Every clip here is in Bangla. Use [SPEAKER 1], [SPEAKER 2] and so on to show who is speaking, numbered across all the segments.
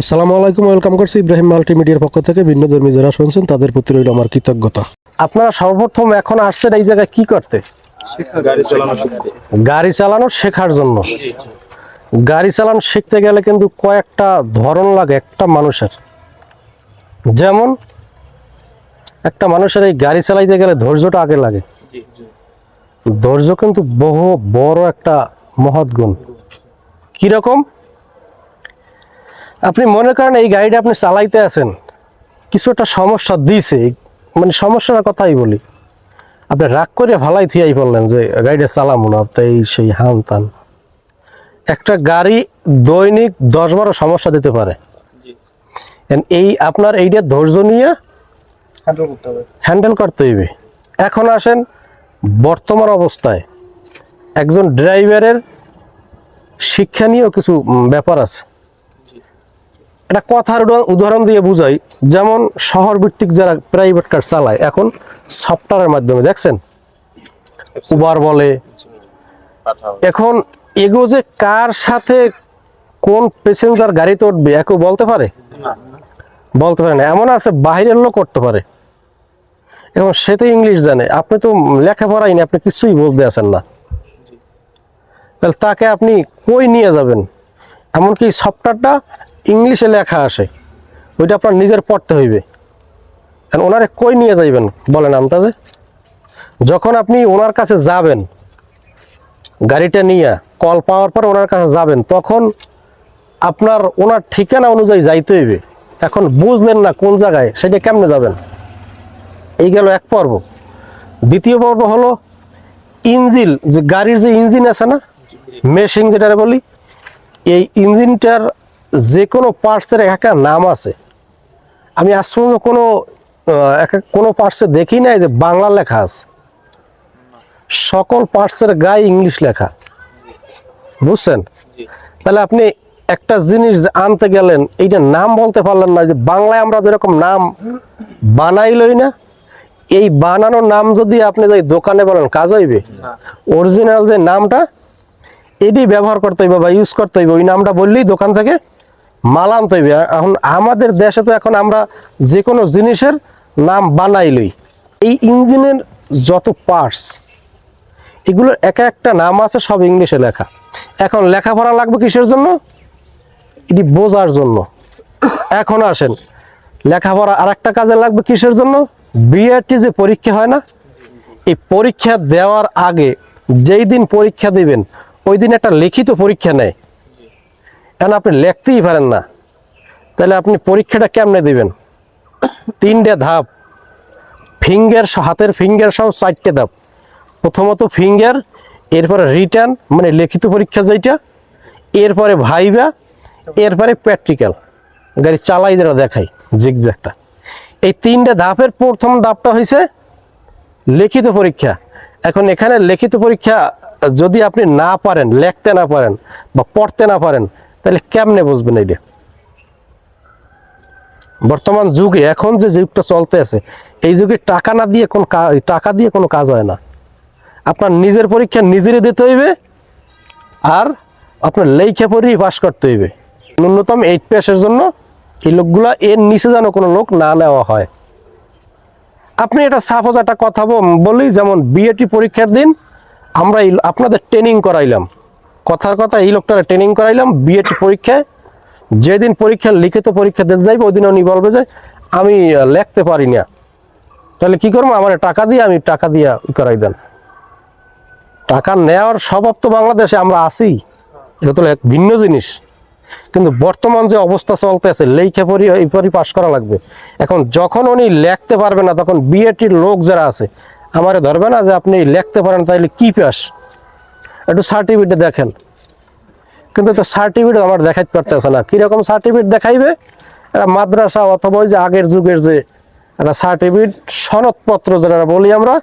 [SPEAKER 1] আসসালামু আলাইকুম ওয়েলকাম করছি ইব্রাহিম মাল্টিমিডিয়ার পক্ষ থেকে। ভিন্ন ধর্মী যারা শুনছেন তাদের প্রতি রইল আমার কৃতজ্ঞতা। আপনারা সর্বপ্রথম এখন আসছেন এই জায়গায় কি করতে?
[SPEAKER 2] গাড়ি চালানো শিখতে।
[SPEAKER 1] শেখার জন্য। গাড়ি চালানো শিখতে গেলে কিন্তু কয়েকটা ধরন লাগে একটা মানুষের। যেমন একটা মানুষের এই গাড়ি চালাইতে গেলে ধৈর্যটা আগে লাগে। ধৈর্য কিন্তু বহু বড় একটা মহৎ গুণ। কীরকম? আপনি মনে করেন এই গাড়িটা আপনি চালাইতে আছেন কিছু একটা সমস্যা দিছে। মানে সমস্যার কথাই বলি। আপনি রাগ করে ভালাই থিয়াই বললেন যে গাড়িটা চালামো না তাই সেই হান তান। একটা গাড়ি দৈনিক দশ বারো সমস্যা দিতে পারে। এই আপনার এইটা ধৈর্য নিয়ে
[SPEAKER 2] হ্যান্ডেল করতে
[SPEAKER 1] হইবে। এখন আসেন বর্তমান অবস্থায়। একজন ড্রাইভারের শিক্ষা নিয়েও কিছু ব্যাপার আছে। একটা কথার উদাহরণ দিয়ে বুঝাই। যেমন শহর ভিত্তিক যারা প্রাইভেট কার চালায় এখন সফটওয়্যারের মাধ্যমে দেখছেন? উবার বলে। এখন এগো যে কার সাথে কোন প্যাসেঞ্জার গাড়িতে উঠবে একও বলতে পারে? বলতে পারে না। এমন আছে বাইরের লোক করতে পারে। এবং সে তো ইংলিশ জানে। আপনি তো লেখাপড়াই না আপনি কিছুই বুঝতে আছেন না। তাহলে তাকে আপনি কই নিয়ে যাবেন? এমনকি সফটওয়্যারটা ইংলিশে লেখা আসে, ওইটা আপনার নিজের পড়তে হইবে। এখন ওনারে কই নিয়ে যাইবেন, বলেন আমতাজে যখন আপনি ওনার কাছে যাবেন, গাড়িটা নিয়ে কল পাওয়ার পর ওনার কাছে যাবেন, তখন আপনার ওনার ঠিকানা অনুযায়ী যাইতে হইবে। এখন বুঝলেন না কোন জায়গায়, সেটা কেমনে যাবেন? এই গেল এক পর্ব। দ্বিতীয় পর্ব হলো, ইঞ্জিন, যে গাড়ির যে ইঞ্জিন আছে না মেশিং যেটা বলি, এই ইঞ্জিনটার যে কোনো পার্টসের একটা নাম আছে। আমি আজ পর্যন্ত কোনো এক- কোনো পার্টসে দেখি নাই যে বাংলা লেখা আছে। সকল পার্টসের গায়ে ইংলিশ লেখা। বুঝছেন? তাহলে আপনি একটা জিনিস আনতে গেলেন এইটা নাম বলতে পারলেন না যে বাংলায় আমরা যেরকম নাম বানাইলই না এই বানানোর নাম যদি আপনি যাই দোকানে বলেন কাজ হইবে? অরিজিনাল যে নামটা এটি ব্যবহার করতে হইবে বা ইউজ করতে হইবে ওই নামটা বললেই দোকান থেকে মাল আনতে হইবে এখন আমাদের দেশে তো এখন আমরা যে কোনো জিনিসের নাম বানাইলই এই ইঞ্জিনের যত পার্টস এগুলোর এক একটা নাম আছে, সব ইংলিশে লেখা। এখন লেখাপড়া লাগবে কিসের জন্য? এটি বোঝার জন্য। এখন আসেন, লেখাপড়া আর একটা কাজে লাগবে কিসের জন্য? বিআরটি যে পরীক্ষা হয় না, এই পরীক্ষা দেওয়ার আগে যেই দিন পরীক্ষা দিবেন, ওই দিন একটা লিখিত পরীক্ষা নেয়। এখন আপনি লিখতেই পারেন না। তাহলে আপনি পরীক্ষাটা কেমনে দিবেন? তিনটে ধাপ। ফিঙ্গার হাতের ফিঙ্গার সহ চারটে ধাপ। প্রথমত ফিঙ্গার এরপরে রিটার্ন মানে লিখিত পরীক্ষা যেটা এরপরে ভাইবা এরপরে প্র্যাকটিক্যাল গাড়ি চালাই যেটা দেখাই জিগজ্যাগটা এই তিনটে ধাপের প্রথম ধাপটা হয়েছে লিখিত পরীক্ষা। এখন এখানে লিখিত পরীক্ষা যদি আপনি না পারেন, লিখতে না পারেন বা পড়তে না পারেন তাহলে কেমনে বুঝবেন এইটা? বর্তমান যুগে, এখন যে যুগটা চলতে আছে, এই যুগে টাকা না দিয়ে কোন টাকা দিয়ে কোনো কাজ হয় না। আপনার নিজের পরীক্ষা নিজেরই দিতে হইবে, আর আপনার লেখা পড়েই পাশ করতে হইবে। ন্যূনতম এইট পাসের জন্য এই লোকগুলা এর নিচে যেন কোনো লোক না নেওয়া হয়। আপনি এটা সাপোজ একটা কথা বলি যেমন বিএটি পরীক্ষার দিন আমরা আপনাদের ট্রেনিং করাইলাম। কথার কথা এই লোকটার ট্রেনিং করাইলাম বিএটি পরীক্ষায়। যেদিন পরীক্ষা লিখিত পরীক্ষা দিতে যাইবে ওই দিন উনি বলবে যে, আমি লিখতে পারি না। তাহলে কি করব? আমার টাকা দিয়ে, আমি টাকা দিয়ে করাই দেন। টাকা নেওয়ার স্বভাব তো বাংলাদেশে, আমরা আছি। এটা তো এক ভিন্ন জিনিস। কিন্তু বর্তমান যে অবস্থা চলতে আছে লেখা পরি এই পরি পাশ করা লাগবে। এখন যখন উনি লিখতে পারবে না, তখন বিএটির লোক যারা আছে, আমারে ধরবে না যে, আপনি লিখতে পারেন তাহলে কি পাস? একটু সার্টিফিকেট দেখেন। কিন্তু তো সার্টিফিকেট আমার দেখাইতে পারতেছে না। কীরকম সার্টিফিকেট দেখাইবে? একটা মাদ্রাসা অথবা ওই যে আগের যুগের যে একটা সার্টিফিকেট সনদপত্র যেটা বলি আমরা,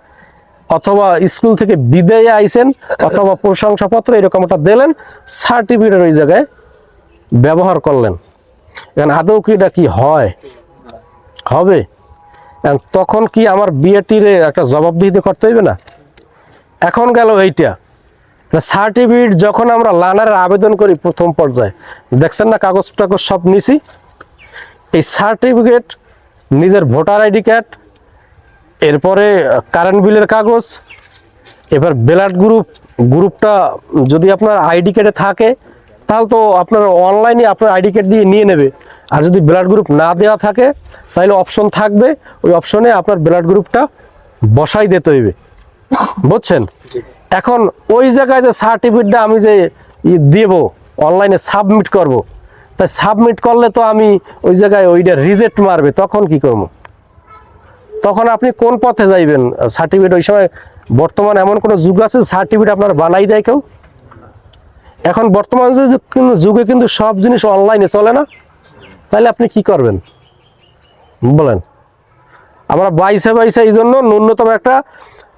[SPEAKER 1] অথবা স্কুল থেকে বিদায় আইছেন, অথবা প্রশংসাপত্র এরকম একটা দিলেন সার্টিফিকেটের ওই জায়গায় ব্যবহার করলেন। এখন আদৌ কি এটা কি হয়? হবে? তখন কি আমার বিয়েটির একটা জবাবদিহিতে করতে হইবে না? এখন গেল এইটা। সার্টিফিকেট যখন আমরা লানারের আবেদন করি প্রথম পর্যায়ে, দেখছেন না কাগজ টাগজ সব নিছি? এই সার্টিফিকেট নিজের ভোটার আইডি কার্ড এরপরে কারেন্ট বিলের কাগজ, এবার ব্লাড গ্রুপ গ্রুপটা যদি আপনার আইডি কার্ডে থাকে, তাহলে তো আপনার অনলাইনে আপনার আইডি কার্ড দিয়ে নিয়ে নেবে। আর যদি ব্লাড গ্রুপ না দেওয়া থাকে, তাহলে অপশন থাকবে, ওই অপশনে আপনার ব্লাড গ্রুপটা বসাই দিতে হইবে। বুঝছেন? এখন ওই জায়গায় যে সার্টিফিকেটটা আমি যে দেব অনলাইনে সাবমিট করব তাই সাবমিট করলে তো আমি ওই জায়গায় ওইটা রিজেক্ট মারবে, তখন কি করব? তখন আপনি কোন পথে যাইবেন? সার্টিফিকেট ওই সময় বর্তমান এমন কোনো যুগ আছে সার্টিফিকেট আপনার বানাই দেয় কেউ? এখন বর্তমান যুগে কিন্তু সব জিনিস অনলাইনে চলে না? তাহলে আপনি কি করবেন? বলেন। আমরা বাইশে বাইশে এই জন্য ন্যূনতম একটা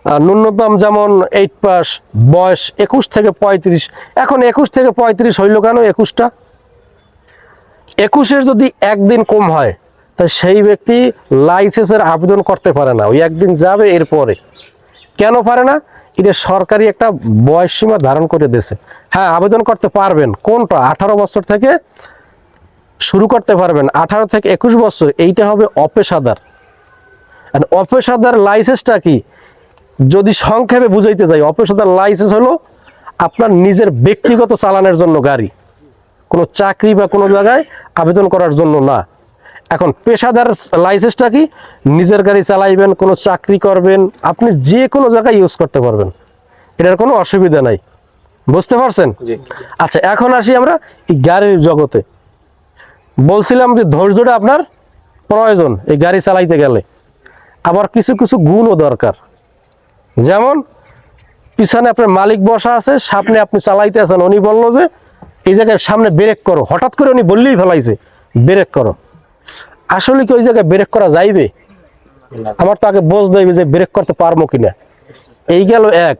[SPEAKER 1] ন্যূনতম যেমন এইট পাস বয়স একুশ থেকে পঁয়ত্রিশ। এখন একুশ থেকে পঁয়ত্রিশ হইল কেন একুশটা? একুশের যদি একদিন কম হয়, তাহলে সেই ব্যক্তি লাইসেন্সের আবেদন করতে পারে না। ওই একদিন যাবে এরপরে। কেন পারে না? এটা সরকারি একটা বয়স সীমা ধারণ করে দিয়েছে। হ্যাঁ আবেদন করতে পারবেন। কোনটা? আঠারো বছর থেকে শুরু করতে পারবেন। আঠারো থেকে একুশ বছর, এইটা হবে অপেশাদার। অপেশাদার লাইসেন্সটা কি? যদি সংক্ষেপে বুঝাইতে যাই অপেশাদার লাইসেন্স হলো আপনার নিজের ব্যক্তিগত চালানের জন্য গাড়ি। কোনো চাকরি বা কোনো জায়গায় আবেদন করার জন্য না। এখন পেশাদার লাইসেন্সটা কি? নিজের গাড়ি চালাইবেন কোনো চাকরি করবেন আপনি যে কোনো জায়গায় ইউজ করতে পারবেন। এটার কোনো অসুবিধা নাই। বুঝতে পারছেন? আচ্ছা এখন আসি আমরা এই গাড়ির জগতে। বলছিলাম যে ধৈর্যটা আপনার প্রয়োজন এই গাড়ি চালাইতে গেলে। আবার কিছু কিছু গুণও দরকার। যেমন পিছনে আপনার মালিক বসা আছে সামনে আপনি চালাইতে আছেন উনি বলল যে এই জায়গায় সামনে ব্রেক করো। হঠাৎ করে উনি বললেই ফেলাইছে ব্রেক করো। আসলে কি ওই জায়গায় ব্রেক করা যাইবে? আমার তো আগে বোঝ দেবে যে ব্রেক করতে পারব কিনা। এই গেল এক।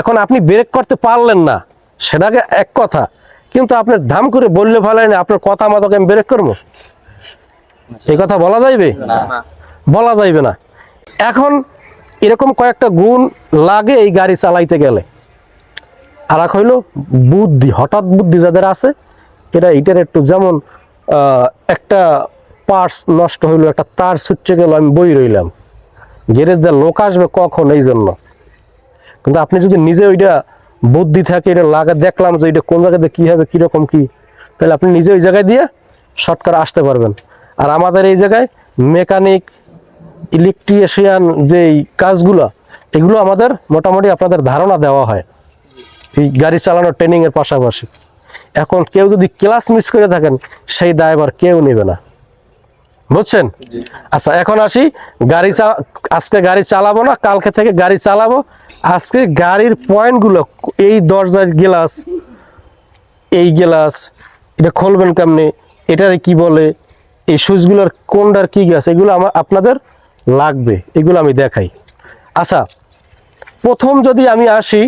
[SPEAKER 1] এখন আপনি ব্রেক করতে পারলেন না সেটাকে এক কথা। কিন্তু আপনার ধাম করে বললে ভালো না আপনার কথা মতোকে আমি ব্রেক করব? এই কথা বলা যাইবে? বলা যাইবে না। এখন এরকম কয়েকটা গুণ লাগে এই গাড়ি চালাইতে গেলে। আর এক হইল বুদ্ধি, হঠাৎ বুদ্ধি যাদের আছে, এরা এটার একটু যেমন একটা পার্স নষ্ট হইল, একটা তার ছুটছে গেল, আমি বই রইলাম। গ্যারেজ দেওয়ার লোক আসবে কখন এই জন্য? কিন্তু আপনি যদি নিজে ওইটা বুদ্ধি থাকে, এটা লাগা, দেখলাম যে এটা কোন জায়গাতে কী হবে, কীরকম কী, তাহলে আপনি নিজে ওই জায়গায় দিয়ে শর্টকাট আসতে পারবেন। আর আমাদের এই জায়গায় মেকানিক ইলেকট্রিশিয়ান যে এই কাজগুলো এগুলো আমাদের মোটামুটি আপনাদের ধারণা দেওয়া হয়। এই গাড়ি চালানোর ট্রেনিং এর পাশাপাশি। এখন কেউ যদি ক্লাস মিস করে থাকেন সেই দায়ভার কেউ নেবে না। বুঝছেন? আচ্ছা এখন আসি গাড়ি চা আজকে গাড়ি চালাবো না কালকে থেকে গাড়ি চালাবো। আজকে গাড়ির পয়েন্টগুলো এই দরজার গ্লাস এই গ্লাস এটা খুলবেন কেমনি এটার কি বলে এই সুইচগুলোর কোনটার কি গ্যাস এগুলো আমার আপনাদের লাগবে, এগুলো আমি দেখাই। আচ্ছা প্রথম যদি আমি আসি,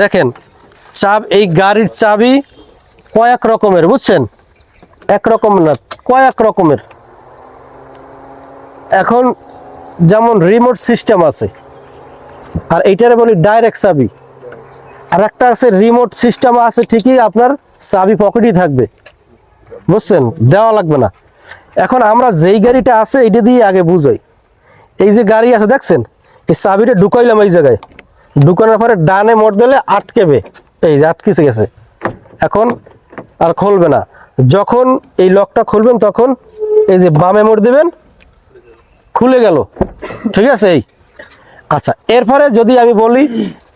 [SPEAKER 1] দেখেন, চাব এই গাড়ির চাবি কয়েক রকমের, বুঝছেন? এক রকম না, কয়েক রকমের। এখন যেমন রিমোট সিস্টেম আছে, আর এইটারে বলি ডাইরেক্ট চাবি। আর একটা আছে রিমোট সিস্টেম আছে ঠিকই, আপনার চাবি পকেটই থাকবে। বুঝছেন? দেওয়া লাগবে না। এখন আমরা যেই গাড়িটা আছে এটা দিয়ে আগে বুঝাই। এই যে গাড়ি আছে দেখছেন? এই চাবিটা ঢুকাইলাম এই জায়গায়। ঢুকানোর পরে ডানে মোড় দিলে আটকেবে। এই যে আটকেছে গেছে। এখন আর খুলবে না। যখন এই লকটা খুলবেন তখন এই যে বামে মোড় দিবেন খুলে গেল। ঠিক আছে এই। আচ্ছা এরপরে যদি আমি বলি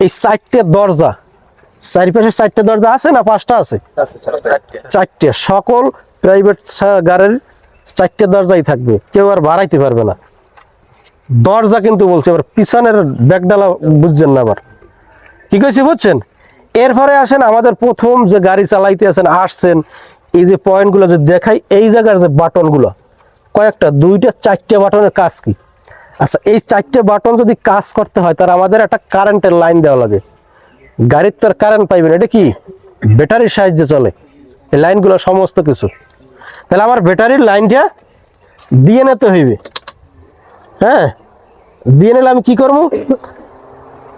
[SPEAKER 1] এই চারটে দরজা। চারিপাশে চারটে দরজা আছে না পাঁচটা আছে?
[SPEAKER 2] চারটে।
[SPEAKER 1] সকল প্রাইভেট গাড়ির চারটে দরজাই থাকবে। কেউ আর বাড়াইতে পারবে না। দরজা কিন্তু বলছে, এবার পিছনের ব্যাগডালা বুঝছেন না আবার। কি কইছি বুঝছেন? এরপরে আসেন আমাদের প্রথম যে গাড়ি চালাইতে আছেন আসছেন, এই যে পয়েন্টগুলো যে দেখাই, এই জায়গার যে বাটনগুলো, কয়েকটা, দুইটা, চারটে বাটনের কাজ কি? আচ্ছা এই চারটে বাটন যদি কাজ করতে হয় তার আমাদের একটা কারেন্টের লাইন দেওয়া লাগে। গাড়ির তো আর কারেন্ট পাইবেন এটা কি? ব্যাটারির সাহায্যে চলে। এই লাইনগুলো সমস্ত কিছু। তাহলে আমার ব্যাটারির লাইনটা দিয়ে নিতে হইবে। হ্যাঁ? দিয়ে নিলে আমি কি করব?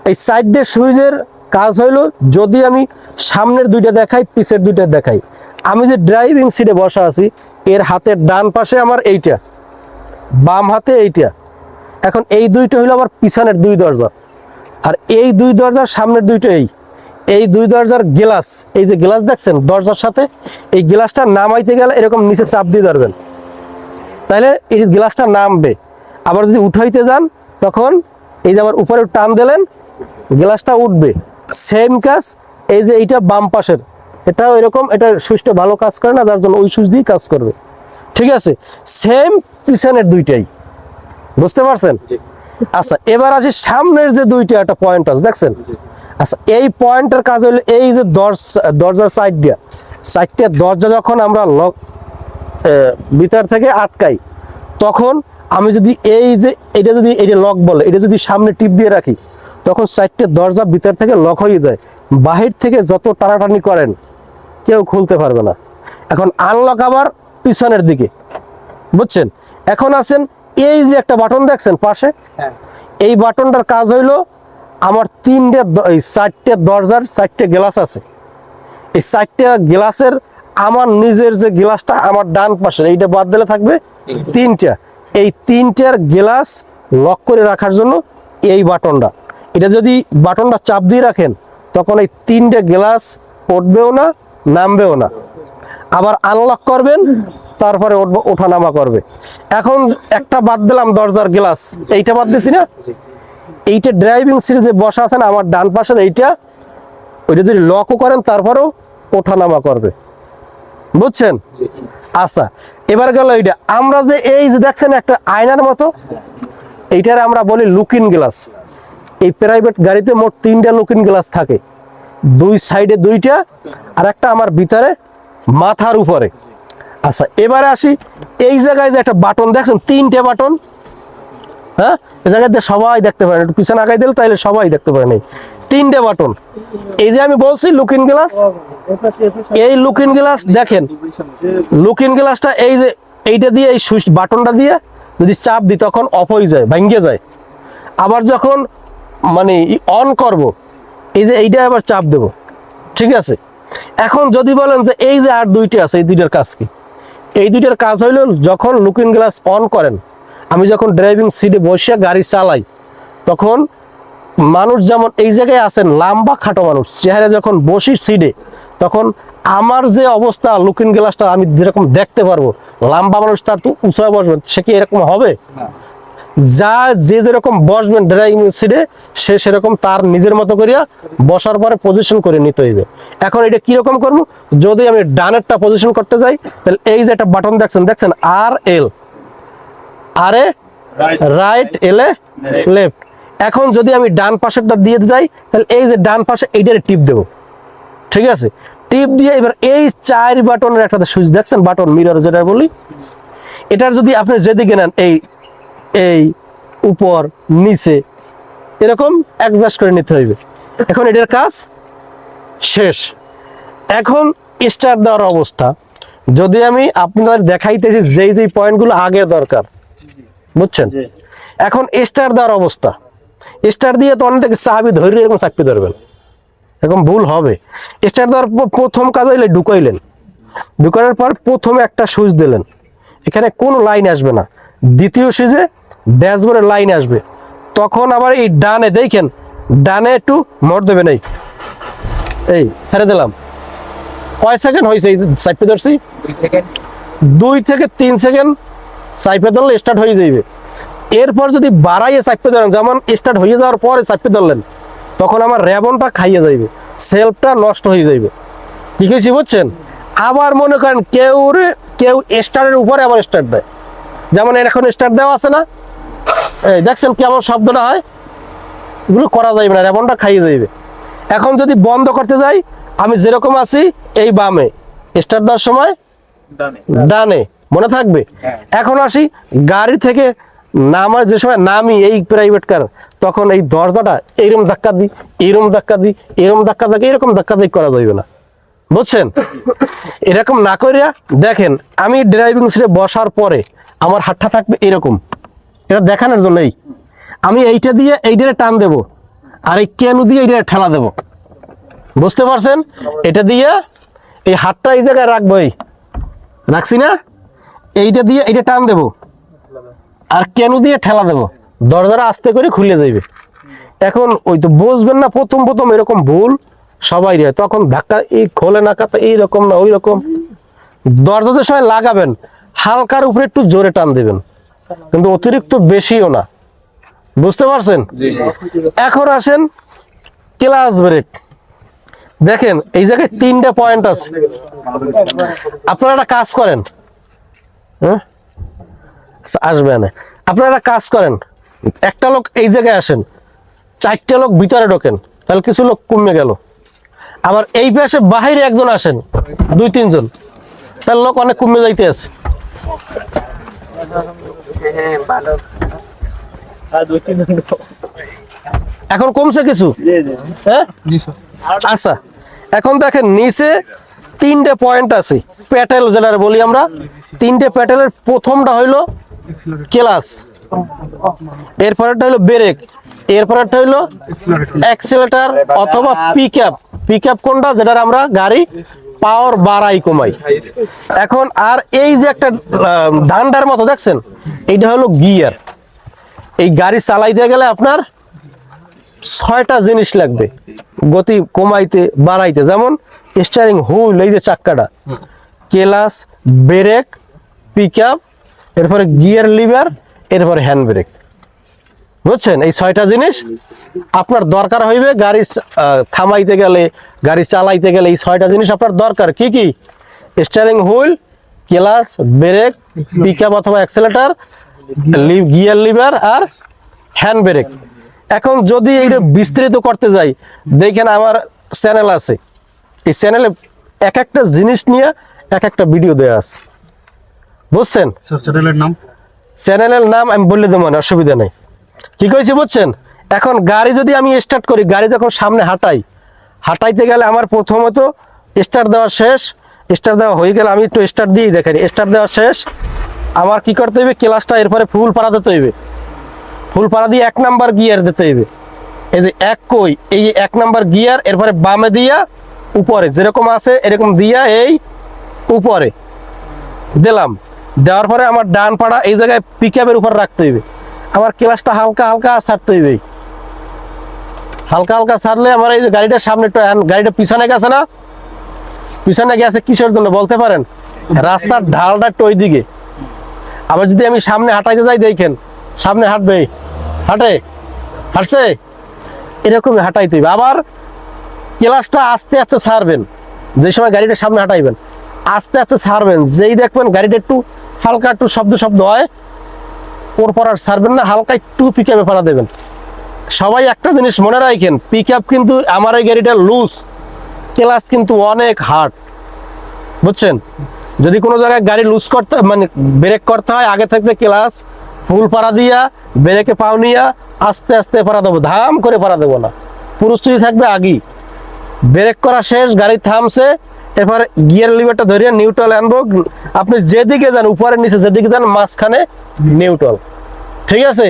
[SPEAKER 1] এই সাইডে সুইচের কাজ হইল, যদি আমি সামনের দুইটা দেখাই, পিছের দুইটা দেখাই। আমি যে ড্রাইভিং সিটে বসা আছি, এর হাতের ডান পাশে আমার এইটা, বাম হাতে এইটা। এখন এই দুইটা হইল আমার পিছনের দুই দরজা। আর এই দুই দরজার সামনের দুইটা এই। এই দুই দরজার গ্লাস এই যে গ্লাস দেখছেন দরজার সাথে এই গ্লাসটা নামাইতে গেলে এরকম নিচে চাপ দিয়ে ধরবেন। তাহলে এই গ্লাসটা নামবে। আবার যদি উঠাইতে যান তখন এই যে আবার উপরে টান দিলেন গ্লাসটা উঠবে। সেম কাজ এই যে এইটা বাম পাশের। এটাও এরকম এটা সুইচটা ভালো কাজ করে না যার জন্য ওই সুইচ দিয়েই কাজ করবে। ঠিক আছে? সেম পিছনের দুইটাই। বুঝতে পারছেন? আচ্ছা এবার আসি সামনের যে দুইটা একটা পয়েন্ট আছে দেখছেন? আচ্ছা এই পয়েন্টের কাজ হলো এই যে দরজা দরজার সাইড দিয়া। সাইডটা দরজা যখন আমরা লক ভিতর থেকে আটকাই তখন আমি যদি এই যে এটা যদি এটা লক বলে এটা যদি সামনে টিপ দিয়ে রাখি তখন সাইডটা দরজা ভিতর থেকে লক হয়ে যায়। বাহির থেকে যত টানাটানি করেন কেউ খুলতে পারবে না। এখন আনলক আবার পিছনের দিকে বুঝছেন? এখন আছেন এই যে একটা বাটন দেখছেন পাশে?
[SPEAKER 2] হ্যাঁ।
[SPEAKER 1] এই বাটনটার কাজ হইল আমার তিনটে চারটে দরজার চারটে গ্লাস আছে। এই চারটে গ্লাসের আমার নিজের যে গ্লাসটা আমার ডান পাশে এইটা বাদ দিলে থাকবে তিনটা। এই তিনটার গ্লাস লক করে রাখার জন্য এই বাটনটা। এটা যদি বাটনটা চাপ দিয়ে রাখেন তখন এই তিনটে গ্লাস উঠবেও না নামবেও না। আবার আনলক করবেন তারপরে ওঠানামা করবে। এখন একটা বাদ দিলাম দরজার গ্লাস এইটা বাদ দিছি না? এইটা ড্রাইভিং সিটে যে বসা আছে না আমার ডান পাশের এইটা ওইটা যদি লকও করেন তারপরেও ওঠানামা করবে। বুঝছেন? আচ্ছা এবার গেল এইটা। আমরা যে এই যে দেখছেন একটা আয়নার মতো এইটার আমরা বলি লুকিং গ্লাস এই প্রাইভেট গাড়িতে মোট তিনটা লুকিং গ্লাস থাকে। দুই সাইডে দুইটা আর একটা আমার ভিতরে মাথার উপরে। আচ্ছা এবারে আসি। এই জায়গায় যে একটা বাটন দেখছেন? তিনটে বাটন হ্যাঁ? এই জায়গাতে সবাই দেখতে পারেন একটু পিছনে আগাই দিলে তাহলে সবাই দেখতে পারেন এই তিনটে বাটন। এই যে আমি বলছি লুকিং গ্লাস এই লুকিং গ্লাস দেখেন। লুকিং গ্লাসটা এই যে এইটা দিয়ে, এই সুইচ বাটনটা দিয়ে যদি চাপ দিই তখন অফ হয়ে যায় ভাঙ্গে যায়। আবার যখন মানে অন করব, এই যে এইটা আবার চাপ দেব। ঠিক আছে? এখন যদি বলেন যে এই যে আর দুইটা আছে, এই দুইটার কাজ কি? এই দুইটার কাজ হইল যখন লুকিং গ্লাস অন করেন আমি যখন ড্রাইভিং সিটে বসে গাড়ি চালাই তখন মানুষ যেমন এই জায়গায় আছেন লাম্বা খাটো মানুষ চেহারা যখন বসি সিটে তখন আমার যে অবস্থা লুকিং গ্লাসটা আমি যেরকম দেখতে পারব লাম্বা মানুষ তার তো উঁচা বসবেন সে কি এরকম হবে? যা যে যেরকম বসবেন ড্রাইভিং সিটে সে সেরকম তার নিজের মতো করিয়া বসার পরে পজিশন করে নিতে হইবে। এখন এটা কীরকম করব? যদি আমি ডানেরটা পজিশন করতে যাই তাহলে এই যে একটা বাটন দেখছেন দেখছেন আর এল আর
[SPEAKER 2] রাইট
[SPEAKER 1] এলে লেফট এখন যদি আমি ডান পাশেরটা দিয়ে যাই তাহলে এই যে ডান পাশে এইটারে টিপ দেব। ঠিক আছে? টিপ দিয়ে এবার এই চার বাটনের একটা সুইচ দেখছেন বাটন মিরর যেটা বলি? এটার যদি আপনি যেদিকে নেন এই এই উপর নিচে এরকম অ্যাডজাস্ট করে নিতে হইবে। এখন এটার কাজ শেষ। এখন স্টার দেওয়ার অবস্থা। যদি আমি আপনাদের দেখাইতেছি যেই যেই পয়েন্টগুলো আগে দরকার বুঝছেন? এখন স্টার দেওয়ার অবস্থা। স্টার দিয়ে তো অনেক চাবি ধরে এরকম চাকরি ধরবেন। এরকম ভুল হবে। স্টার দেওয়ার প্রথম কাজ হইলে ঢুকাইলেন। ঢুকানোর পর প্রথমে একটা সুইচ দিলেন। এখানে কোনো লাইন আসবে না। দ্বিতীয় সুইচে ড্যাশবোর্ডের লাইন আসবে। তখন আবার এই ডানে দেখেন ডানে একটু মোড় দেবেন এই এই ছেড়ে দিলাম। কয় সেকেন্ড হয়েছে এই চাপে ধরছি।
[SPEAKER 2] দুই
[SPEAKER 1] থেকে তিন সেকেন্ড সাইপে ধরলে স্টার্ট হয়ে যাইবে। এরপর যদি বাড়াইয়ে চাপে ধরেন যেমন স্টার্ট হয়ে যাওয়ার পরে চাপে ধরলেন তখন আমার র্যাবনটা খাইয়ে যাইবে সেলফটা নষ্ট হয়ে যাইবে। ঠিক আছে বুঝছেন? আবার মনে করেন কেউ কেউ স্টারের উপরে আবার স্টার্ট দেয়। যেমন এর এখন স্টার্ট দেওয়া আছে না? এই দেখছেন কেমন শব্দটা হয়? এগুলো করা যাইবে না র্যাবনটা খাইয়ে যাইবে। এখন যদি বন্ধ করতে যাই আমি যেরকম আছি এই বামে। স্টার্ট দেওয়ার সময়
[SPEAKER 2] ডানে।
[SPEAKER 1] মনে থাকবে?
[SPEAKER 2] হ্যাঁ।
[SPEAKER 1] এখন আসি গাড়ি থেকে নামার যে সময় নামি এই প্রাইভেট কার তখন এই দরজাটা এইরকম ধাক্কা দিই এইরকম ধাক্কা দিই এরকম ধাক্কা থাকে এরকম ধাক্কা দিই করা যাইবে না। বুঝছেন? এরকম না করিয়া দেখেন আমি ড্রাইভিং সিটে বসার পরে আমার হাতটা থাকবে এরকম। এটা দেখানোর জন্যই। আমি এইটা দিয়ে এইটারে টান দেব আর এই কেনু দিয়ে এইটারে ঠেলা দেব। বুঝতে পারছেন? এটা দিয়ে এই হাতটা এই জায়গায় রাখব এই রাখছি না? এইটা দিয়ে এইটা টান দেবো। আর কেন দিয়ে ঠেলা দেবো? দরজাটা আস্তে করে খুলে যাইবে। এখন ওই তো বসবেন না প্রথম প্রথম এরকম ভুল। সবাই রে তখন ধাক্কা এই খোলে না কাতা এইরকম না ওই রকম। দরজা যে সময় লাগাবেন হালকার উপরে একটু জোরে টান দেবেন। কিন্তু অতিরিক্ত বেশিও না। বুঝতে পারছেন? এখন আসেন ক্লাস ব্রেক। দেখেন এই জায়গায় তিনটা পয়েন্ট আছে। আপনারা একটা কাজ করেন। হ্যাঁ? আচ্ছা, আসবে না আপনারা একটা কাজ করেন। একটা লোক এই জায়গায় আসেন। চারটা লোক ভিতরে ঢোকেন। তাহলে কিছু লোক কমে গেল। আবার এই পাশে বাহিরে একজন আসেন। দুই তিনজন। তাহলে লোক অনেক কমে যাইতে আছে।
[SPEAKER 2] আর দুই তিন জন
[SPEAKER 1] এখন কমছে কিছু?
[SPEAKER 2] জি জি।
[SPEAKER 1] হ্যাঁ? আচ্ছা। এখন দেখেন নিচে তিনটে পয়েন্ট আছে। প্যাটেল যেটা বলি আমরা। তিনটে প্যাটেলের প্রথমটা হইল ক্লাস এরপরেরটা হইল ব্রেক এরপরেরটা হইল অ্যাক্সেলেটার অথবা পিক আপ পিক আপ কোনটা? যেটা আমরা গাড়ি পাওয়ার বাড়াই, কমাই। এখন আর এই যে একটা ডান্ডার মতো দেখছেন, এইটা হলো গিয়ার এই গাড়ি চালাইতে গেলে আপনার ছয়টা জিনিস লাগবে। গতি কমাইতে, বাড়াইতে। যেমন স্টারিং হুইল এই যে চাক্কাটা। কেলাস ব্রেক পিক আপ এরপরে গিয়ার লিভার এরপরে হ্যান্ড ব্রেক বুঝছেন? এই ছয়টা জিনিস আপনার দরকার হইবে গাড়ি থামাইতে গেলে গাড়ি চালাইতে গেলে এই ছয়টা জিনিস আপনার দরকার। কি কি? Steering wheel clutch brake pick up অথবা অ্যাক্সেলেটার গিয়ার লিভার আর হ্যান্ড ব্রেক এখন যদি এইটা বিস্তৃত করতে যাই দেখেন আমার চ্যানেল আছে। এই চ্যানেলে এক একটা জিনিস নিয়ে এক একটা ভিডিও দেওয়া আছে। বুঝছেন?
[SPEAKER 2] স্যার চ্যানেলের নাম?
[SPEAKER 1] চ্যানেলের নাম আমি বলে দেবো না অসুবিধা নেই। কি কইছি বুঝছেন? এখন গাড়ি যদি আমি স্টার্ট করি গাড়ি যখন সামনে হাঁটাই হাঁটাইতে গেলে আমার প্রথমত স্টার্ট দেওয়া শেষ। স্টার্ট দেওয়া হয়ে গেলে আমি একটু স্টার্ট দিয়েই দেখাই স্টার্ট দেওয়া শেষ। আমার কি করতে হইবে ক্লাসটা এরপরে ফুল পাড়া দিতে হইবে ফুল পাড়া দিয়ে এক নাম্বার গিয়ার দিতে হইবে এই যে এক কই এই এক নাম্বার গিয়ার এরপরে বামে দিয়া উপরে, যেরকম আছে, এরকম দিয়া এই উপরে। দিলাম। দেওয়ার পরে আমার ডান পাড়া এই জায়গায় পিক উপর রাখতে হইবে। আমার ক্লাসটা হালকা হালকা ছাড়তে হইবে। হালকা হালকা ছাড়লে আমার এই যে গাড়িটার সামনে গাড়িটা পিছনে গেছে না? পিছনে গেছে কিসের জন্য বলতে পারেন? রাস্তার ঢালটা একটু ওইদিকে। আবার যদি আমি সামনে হাঁটাইতে যাই, দেখেন, সামনে হাঁটবে। হাঁটে? হাঁটছে? এরকমই হাঁটাইতে হইবে। আবার ক্লাসটা আস্তে আস্তে ছাড়বেন। যে সময় গাড়িটা সামনে হাঁটাইবেন, আস্তে আস্তে ছাড়বেন। যেই দেখবেন গাড়িটা একটু হালকা একটু শব্দ শব্দ হয়, ওর পর আর ছাড়বেন না, হালকা একটু পিক আপে ফেলা দেবেন। সবাই একটা জিনিস মনে রাখেন পিক আপ কিন্তু আমার এই গাড়িটা লুজ ক্লাস কিন্তু অনেক হার্ড বুঝছেন? যদি কোনো জায়গায় গাড়ি লুজ করতে মানে ব্রেক করতে হয়, আগে থাকতে ক্লাস ফুল পাড়া দিয়া ব্রেকে পাও নিয়া, আস্তে আস্তে পাড়া দেবো, ধাম করে পাড়া দেবো না। পুরুস্তুতি থাকবে আগেই। ব্রেক করা শেষ, গাড়ি থামছে। এবার গিয়ার লিভারটা ধরিয়ে নিউট্রাল আনব। আপনি যেদিকে যান উপরে নিচে যেদিকে যান, মাঝখানে নিউট্রাল ঠিক আছে?